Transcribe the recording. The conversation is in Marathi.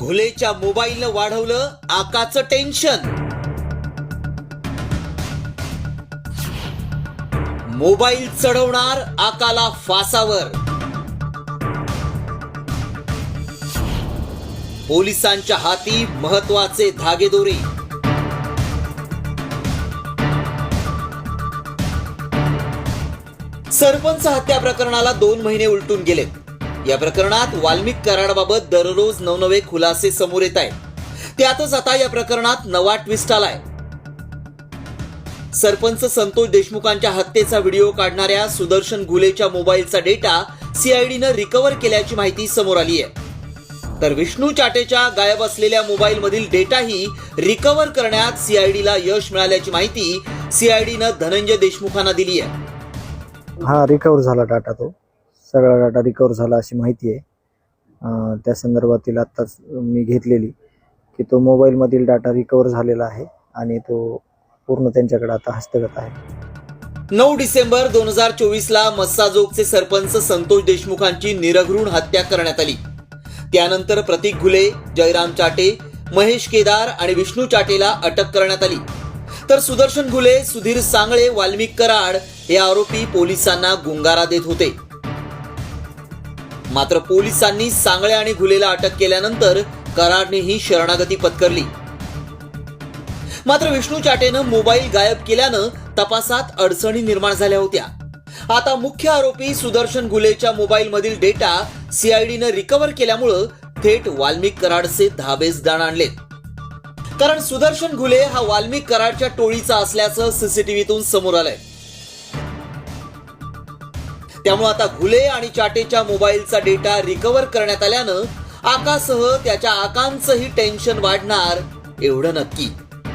घुलेच्या मोबाईलनं वाढवलं आकाचं टेन्शन. मोबाईल चढवणार आकाला फासावर. पोलिसांच्या हाती महत्त्वाचे धागेदोरे. सरपंच हत्या प्रकरणाला दोन महिने उलटून गेलेत. या प्रकरणात वाल्मिक कराडाबाबत दररोज नवनवे खुलासे समोर येत आहेत. त्यातच आता या प्रकरणात नवा ट्विस्ट आलाय. सरपंच संतोष देशमुखांच्या हत्येचा व्हिडिओ काढणाऱ्या सुदर्शन घुलेच्या मोबाईलचा डेटा सीआयडीनं रिकव्हर केल्याची माहिती समोर आली आहे. तर विष्णू चाटेच्या गायब असलेल्या मोबाईल मधील डेटाही रिकव्हर करण्यात सीआयडीला यश मिळाल्याची माहिती सीआयडीनं धनंजय देशमुखांना दिली आहे. हा रिकव्हर झाला डाटा तो. सगळा डाटा रिकवर झाला अशी माहिती आहे. त्या संदर्भातील आत्ताच मी घेतलेली की तो मोबाईलमधील डाटा रिकवर झालेला आहे आणि तो पूर्ण त्यांच्याकडे आता हस्तगत आहे. नऊ डिसेंबर दोन हजार चोवीस ला मस्साजोगचे सरपंच संतोष देशमुखांची निरघृण हत्या करण्यात आली. त्यानंतर प्रतीक घुले जयराम चाटे महेश केदार आणि विष्णू चाटेला अटक करण्यात आली. तर सुदर्शन घुले सुधीर सांगळे वाल्मिक कराड हे आरोपी पोलिसांना गुंगारा देत होते. मात्र पोलिसांनी सांगळे आणि घुलेला अटक केल्यानंतर कराडने ही शरणागती पत्करली. मात्र विष्णू चाटेनं मोबाईल गायब केल्यानं तपासात अडचणी निर्माण झाल्या होत्या. आता मुख्य आरोपी सुदर्शन घुलेच्या मोबाईल मधील डेटा सीआयडीनं रिकव्हर केल्यामुळं थेट वाल्मिक कराडचे धाबेस दाण आणले कारण सुदर्शन घुले हा वाल्मिक कराडच्या टोळीचा असल्याचं सीसीटीव्हीतून समोर आलंय. त्यामुळे आता घुले आणि चाटेच्या मोबाईलचा डेटा रिकव्हर करण्यात आल्यानं आकासह त्याच्या आकांचंही टेन्शन वाढणार एवढं नक्की.